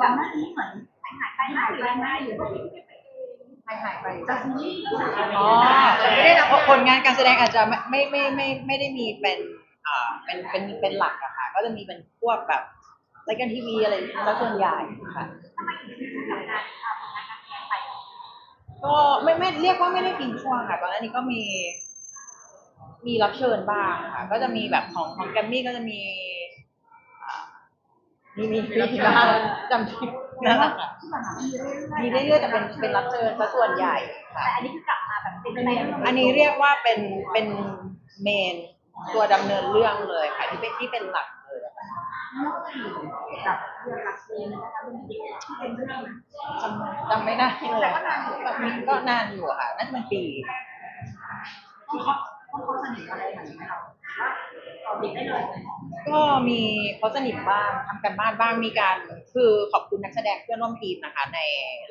ก่อนหน้านี้เหมือนหายไปหายไปหายอยู่หายหายไปจากซีรีส์ที่ถ่ายอ๋อไม่ได้รับผลงานการแสดงอาจจะไม่ไม่ไม่ไม่ได้มีเป็นอ่าเป็นเป็นเป็นหลักอะค่ะ ก็จะมีเป็นพวกแบบรายการทีวีอะไรแล้วส่วนใหญ่ค่ะทำไมถึงทำงานอ่าผลงานการแสดงไปก็ไม่ไม่เรียกว่าไม่ได้ทิ้งช่วงค่ะตอนนั้นนี้ก็มี มีรับเชิญบ้างค่ะ ก็จะมีแบบของของแกรมมี่ก็จะมี มีมีมีบ้างจำชื่อนั่นแหละค่ะที่ผ่านมามีเรื่อยๆมีเรื่อยๆแต่เป็นเป็นรับเชิญซะส่วนใหญ่ค่ะ แต่อันนี้คือกลับมาแบบเต็มเต็มอันนี้เรียกว่าเป็นเป็นเมนตัวดำเนินเรื่องเลยค่ะที่เป็นที่เป็นหลักเลยอะค่ะกับเรื่องหลักเลยนะคะเรื่องเด็กที่เป็นเรื่องจำจำไม่ได้เลยค่ะแบบนี้ก็นานอยู่อะค่ะน่าจะเป็นปีที่เขาเขาสนิทอะไรเหมือนเราว่าตอบเด็ ก็มีเขาสนิทบ้างทำกันบ้านบ้างมีการ คือขอบคุณนักแสดงเพื่อนร่วมทีมนะคะ ใน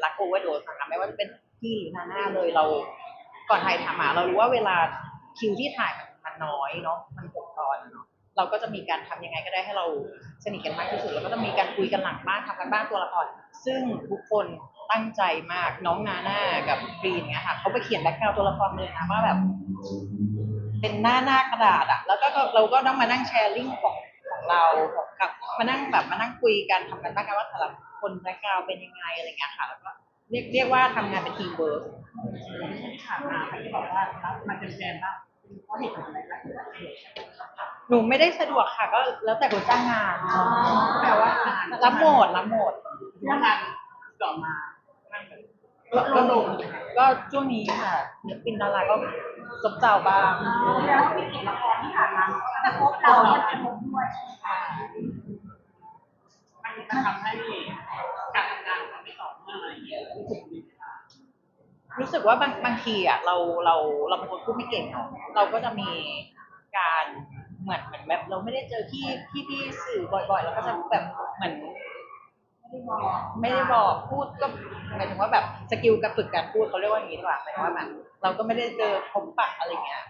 รักโอเวอร์โดสนะคะไม่ว่าจะเป็นพี่หรือนาน่าเลยเราก่อนถ่ายทำมาเรารู้ว่าเวลาคิวที่ถ่ายมันมันน้อยเนาะมันหกตอนเนาะเราก็จะมีการทำยังไงก็ได้ให้เราสนิทกันมากที่สุดแล้วก็จะมีการคุยกันหลังบ้านทำกันบ้านตัวละครซึ่งทุกคนตั้งใจมากน้องนาน่ากับกรีนเนี้ยค่ะเขาไปเขียนแบ็คกราวตัวละครเลยนะว่าแบบ เป็นหน้าหน้ากระดาษอะแล้วก็เราก็ต้องมานั่งแชร์ลิงก์ของของเราของกับมานั่งแบบมานั่งคุยกันทำกันบ้างกันว่าแต่ละคนแบ็คกราวเป็นยังไงอะไรเงี้ยค่ะแล้วก็เรียกเรียกว่าทำงานเป็นทีมเวิร์กถามมาที่บอกว่ามันเป็นแฟนบ้างเพราะเหตุผลอะไรล่ะหนูไม่ได้สะดวกค่ะ ก็แล้วแต่คนจ้างงานแปลว่ารับโหมดรับโหมดเรื่องงานต่อมาก็ก็ลงก็ช่วงนี้ค่ะศิลปินดาราก็ ซบเซาบ้าง แล้ววิกฤตละครที่ผ่านมาแต่พบเราเนี่ยเป็นผมด้วยมันจะทำให้การทำงานมันไม่ต่อเนื่องอะไรเงี้ยรู้สึกดีไหมคะรู้สึกว่าบางบางทีอะเราเราเราเป็นคนพูดไม่เก่งเนาะเราก็จะมีการเหมือนเหมือนแบบเราไม่ได้เจอที่ที่ที่สื่อบ่อยๆเราก็จะแบบเหมือน ไม่ได้บอกไม่ได้บอกพูดก็หมายถึงว่าแบบสกิลการฝึกการพูดเขาเรียกว่าอย่างนี้ดีกว่าหมายถึงว่าแบบเราก็ไม่ได้เจอพบปะอะไรเงี้ย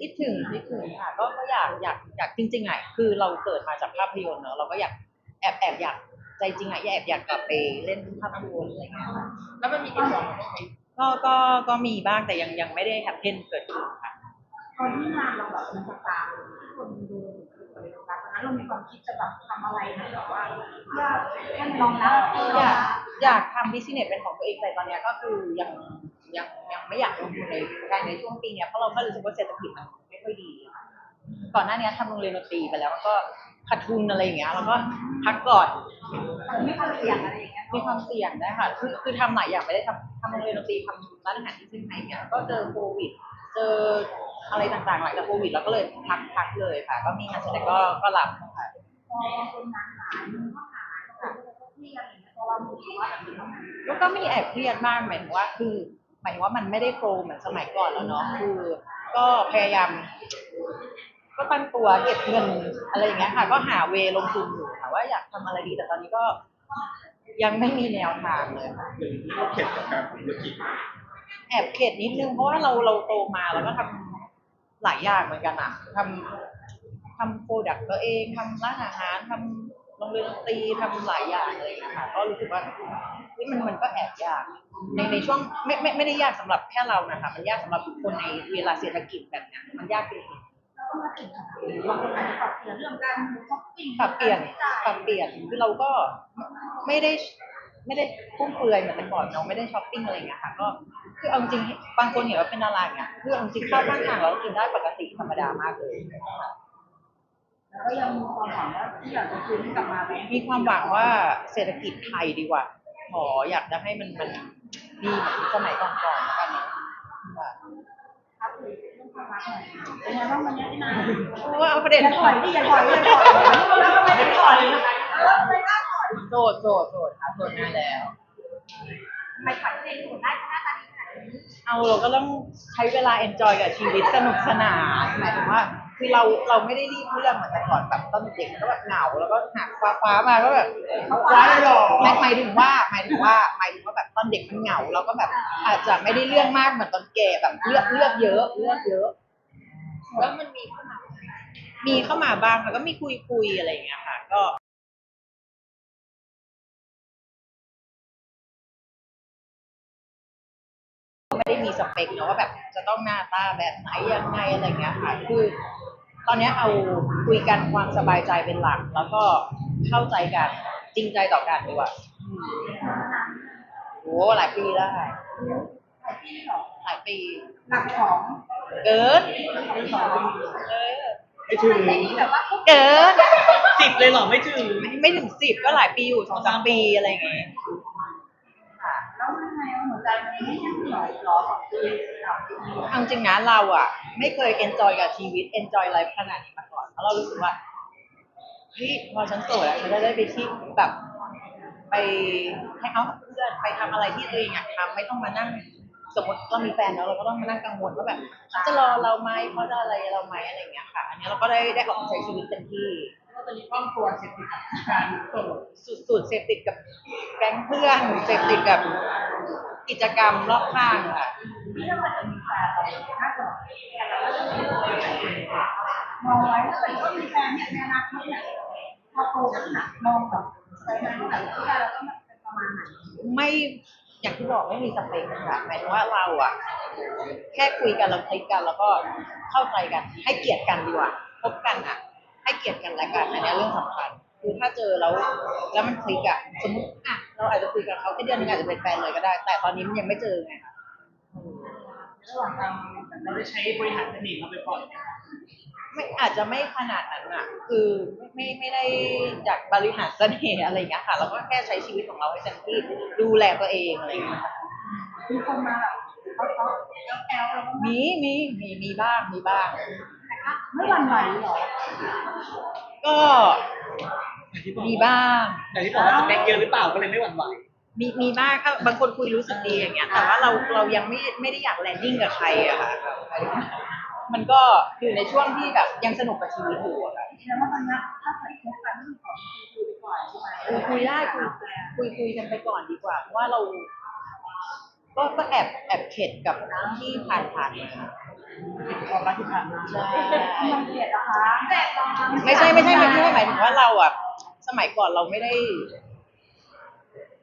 คิดถึงคิดถึงค่ะก็ก็อยากอยากอยากจริงๆอะคือเราเกิดมาจากภาพยนตร์เนอะเราก็อยากแอบแอบอยากใจจริงอะแอบอยากกลับไปเล่นภาพยนตร์อะไรเงี้ยค่ะแล้วมันมีกิจกรรมอะไรไหมก็ก็ก็มีบ้างแต่ยังยังไม่ได้แฮปเพนเกิดขึ้นค่ะตอนที่งานเราแบบมันจะตามคนดูตอนนั้นเรา มีความคิดจะแบบทำอะไรนะแบบว่าเพื่อให้มันรองรับอยากอยากทำบิสเนสเป็นของตัวเองแต่ตอนเนี้ยก็คือยังยังยังไม่อยากลงทุนในภายในช่วงปีเนี้ยเพราะเราก็รู้สึกว่าเศรษฐกิจมันไม่ค่อยดีค่ะก่อนหน้านี้ทำโรงเรียนดนตรีไปแล้วมันก็ขาดทุนอะไรอย่างเงี้ยแล้วก็พักก่อนไม่ความเสี่ยงอะไรอย่างเงี้ยมีความเสี่ยงได้ค่ะคือคือทำหลายอย่างไม่ได้ทำทำโรงเรียนดนตรีทำร้านอาหารที่เชียงใหม่เนี่ยก็เจอโควิด เจอ อะไรต่างๆหลังจากโควิดแล้วก็เลยพักพักเลยค่ะ ก็มีงานแสดงก็ก็รับค่ะพอคนงานหายมันก็หายค่ะที่อะไรอย่างเงี้ยตัวเรารู้สึกว่าแบบมันต้องแล้วก็มีแอบเครียดมากหมายถึงว่าคือ หมายถึงว่ามันไม่ได้โปรเหมือนสมัยก่อนแล้วเนาะคือก็พยายาม ก็ตั้งตัวเก็บเงินอะไรอย่างเงี้ยค่ะ ก็หาเวลงทุนอยู่ค่ะว่าอยากทำอะไรดีแต่ตอนนี้ก็ยังไม่มีแนวทางเลยค่ะเราเข็ดกับการทำธุรกิจแอบเข็ดนิดนึงเพราะว่าเราเราโตมาแล้วก็ทำ หลายอย่างเหมือนกันอะทำทำโปรดักต์ตัวเองทำร้านอาหารทำโรงเรียนดนตรีทำหลายอย่างอะไรอย่างเลยค่ะก็รู้สึกว่านี่มันมันก็แอบยากในในช่วงไม่ไม่ไม่ได้ยากสำหรับแค่เรานะคะมันยากสำหรับทุกคนในเวลาเศรษฐกิจแบบเนี้ยมันยากจริงเราต้องมาติดขัดบางคนอาจจะปรับเปลี่ยนเรื่องการช้อปปิ้งๆปรับเปลี่ยนปรับเปลี่ยนคือเราก็ไม่ได้ไม่ได้ฟุ่มเฟือยเหมือนแต่ก่อนเราไม่ได้ช้อปปิ้งอะไรอย่างเงี้ยค่ะ ก็ คือเอาจริงๆบางคนเห็นว่าเป็นดาราอย่างเงี้ยคือเอาจริงๆข้าวข้างทางเรากินได้ปกติธรรมดามากเลยแล้วก็ยังมีความหวังว่าที่อยากจะคืนกลับมาไหมมีความหวังว่าเศรษฐกิจไทยดีกว่าขออยากจะให้มันมันดีเหมือนสมัยก่อนๆแล้วกันเนาะค่ะครับเรื่องความรักหน่อยเป็นไงบ้างวันนี้ที่นายเพราะว่าเอาประเด็นอย่าถอยดิอย่าถอยอย่าถอยแล้วทำไมไม่ถอยแล้วทำไมกล้าถอยโสดโสดโสดค่ะโสดนานแล้วทำไมถอยเองอยู่ได้เพราะหน้าตาดีขนาดนี้ เอาเราก็ต้องใช้เวลาเอนจอยกับชีวิตสนุกสนานหมายถึงว่าคือเราเราไม่ได้รีบเรื่องเหมือนแต่ก่อนแบบตอนเด็กก็แบบเหงาแล้วก็หักฟ้าฟ้ามาก็แบบฟ้าเลยหรอหมายหมายถึงว่าหมายถึงว่าหมายถึงว่าแบบตอนเด็กมันเหงาแล้วก็แบบอาจจะไม่ได้เรื่องมากเหมือนตอนแก่แบบเลือกเลือกเยอะเลือกเยอะแล้วมันมีเข้ามามีเข้ามาบ้างแล้วก็มีคุยคุยๆอะไรอย่างเงี้ยค่ะ ก็ ไม่ได้มีสเปคเนอะว่าแบบจะต้องหน้าตาแบบไหนยังไงอะไรเงี้ยค่ะ คือ ตอนเนี้ยเอาคุยกันความสบายใจเป็นหลัก แล้วก็เข้าใจกันจริงใจต่อกันดีกว่าอืมโอ้หลายปีแล้วค่ะหลายปีเหรอหลายปีหลักของเกินของเออไม่ถึงแต่นี่แบบว่าพวกเกินสิบเลยเหรอไม่ถึงไม่ไม่ถึงสิบก็หลายปีอยู่สองสามปีอะไรอย่างเงี้ย ค่ะแล้วยังไง หัวใจมันไม่ยังหน่อยหรอสองปีสามปีเอาจริงนะเราอะ ไม่เคยเอนจอยกับชีวิตเอนจอยไลฟ์ขนาดนี้มาก่อนเพราะเรารู้สึกว่าเฮ้ยพอฉันโสดอะฉันจะได้ไปที่แบบ ไปให้เอากับเพื่อนไปทำอะไรที่ตัวเองอยากทำไม่ต้องมานั่ง สมมติเรามีแฟนแล้วเราก็ต้องมานั่งกังวลว่าแบบเขาจะรอเราไหมเขาจะอะไรเราไหมอะไรอย่างเงี้ยค่ะ อันนี้เราก็ได้ได้ออกมาใช้ชีวิตเต็มที่ ก็ตอนนี้ครอบครัวเสร็จติดกับการโสด สุดๆเสพติดกับแก๊งเพื่อนเสพติดกับ กิจกรรมรอบข้างค่ะมองไว้ถ้าเกิดว่ามีแฟนเนี่ยในอนาคตเนี่ยพอโตขึ้นหนักมองแบบไปไหนแบบที่เราต้องเป็นประมาณไหนไม่อย่างที่บอกไม่มีสเปคค่ะหมายถึงว่าเราอะแค่คุยกันเราคลิกกันแล้วก็เข้าใจกัน ให้เกียรติกันดีกว่าพบกันอะให้เกียรติกันและกันอันนี้เรื่องสำคัญคือถ้าเจอแล้วแล้วมันคลิกอะสมมติอะ เราอาจจะคุยกับเขาแค่เดือนนึงอาจจะเป็นแฟนเลยก็ได้ แต่ตอนนี้มันยังไม่เจอไงคะระหว่างทางเราได้ใช้บริหารเสน่ห์เราไปก่อนไหมคะไม่อาจจะไม่ขนาดนั้นอะคือไม่ไม่ไม่ได้อยากบริหารเสน่ห์อะไรอย่างเงี้ยค่ะ เราก็แค่ใช้ชีวิตของเราให้เต็มที่ดูแลตัวเองอะไรอย่างเงี้ยค่ะมีคนมาแบบเขาเขาแอลแอลเราก็มีมีมีมีบ้างมีบ้างไม่หวั่นไหวหรอ ก็อย่างที่บอก มีบ้างอย่างที่บอกว่าสเปคเยอะหรือเปล่าก็เลยไม่หวั่นไหว มีมีบ้างค่ะบางคนคุยรู้สึกดีอย่างเงี้ย แต่ว่าเราเรายังไม่ไม่ได้อยากแลนดิ้งกับใครอะค่ะ มันก็อยู่ในช่วงที่แบบยังสนุกกับชีวิตอยู่อะค่ะแล้วว่าตอนนี้ถ้าเกิดคบกันต้องขอคุยไปก่อนใช่ไหมคุยคุยได้คุยคุยคุยกันไปก่อนดีกว่า เพราะว่าเรา ก็ก็แอบแอบเข็ดกับที่ผ่านผ่านๆมาความรักที่ผ่านมาใช่ มันเกลียดนะคะเกลียดเราไม่ใช่ไม่ใช่ไม่ใช่หมายถึงว่าเราอะส มัยก่อนเราไม่ได้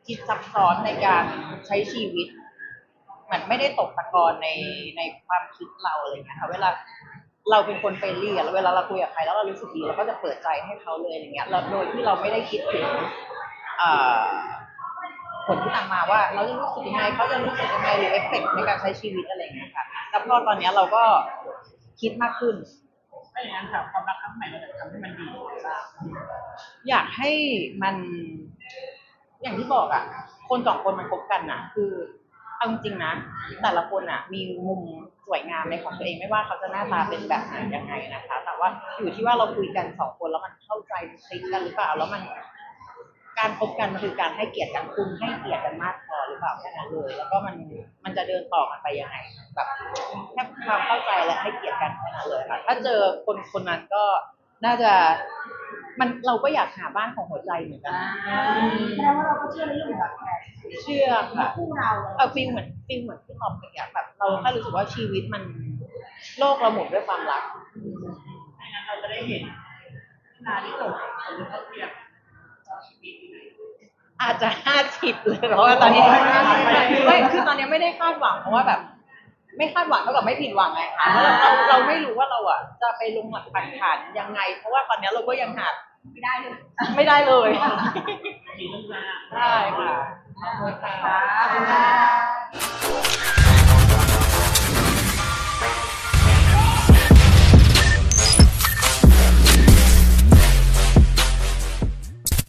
คิดซับซ้อนในการใช้ชีวิตเหมือนไม่ได้ตกตะกอนในในความคิดเราอะไรเงี้ยค่ะเวลาเราเป็นคนเฟรนลี่อะแล้วเวลาเราคุยกับใครแล้วเรารู้สึกดีเราก็จะเปิดใจให้เขาเลยอย่างเงี้ยแล้วโดยที่เราไม่ได้คิดถึงผลที่ตามมาว่า เราจะรู้สึกยังไงเขาจะรู้สึกยังไงหรือเอฟเฟกต์ในการใช้ชีวิตอะไรเงี้ยค่ะแล้วพอตอนเนี้ยเราก็คิดมากขึ้น ถ้าอย่างนั้นค่ะความรักครั้งใหม่เราจะทำให้มันดีอยากให้มัน อย่างที่บอกอะ คนสองคนมันคบกันน่ะคือเอาจริงนะแต่ละคนอะ มีมุมสวยงามในของตัวเองไม่ว่าเขาจะหน้าตาเป็นแบบไหนยังไงนะคะ แต่ว่าอยู่ที่ว่าเราคุยกันสองคนแล้วมันเข้าใจคลิกกันหรือเปล่าแล้วมันการคบกันมันคือการให้เกียรติกันคุณให้เกียรติกันมากพอหรือเปล่าแค่นั้นเลย แล้วก็มันมันจะเดินต่อกันไปยังไง แบบแค่ความเข้าใจและให้เกียรติกันแค่นั้นเลยค่ะถ้าเจอคนคนนั้นก็น่าจะมันเราก็อยากหาบ้านของหัวใจเหมือนกันแสดงว่าเราก็เชื่อในเรื่องแบบแผนเชื่อค่ะคู่เราเอาฟิลเหมือนฟิลเหมือนที่ตอบไปอะแบบเราแค่รู้สึกว่าชีวิตมันโลกเราหมุนด้วยความรักถ้าอย่างนั้นเราจะได้เห็นนาที่จบคนที่เขาเทียบชีวิตอยู่ไหนอาจจะห้าสิบเลยเพราะว่าตอนนี้ไม่คือตอนนี้ไม่ได้คาดหวังเพราะว่าแบบ ไม่คาดหวังเท่ากับไม่ผิดหวังไงคะเพราะเราเราไม่รู้ว่าเราอะจะไปลงหลักปักฐานยังไง เพราะว่าตอนนี้เราก็ยังหาไม่ได้เลยไม่ได้เลยใช่ค่ะขอบคุค่ะ ขอบคุณค่ะ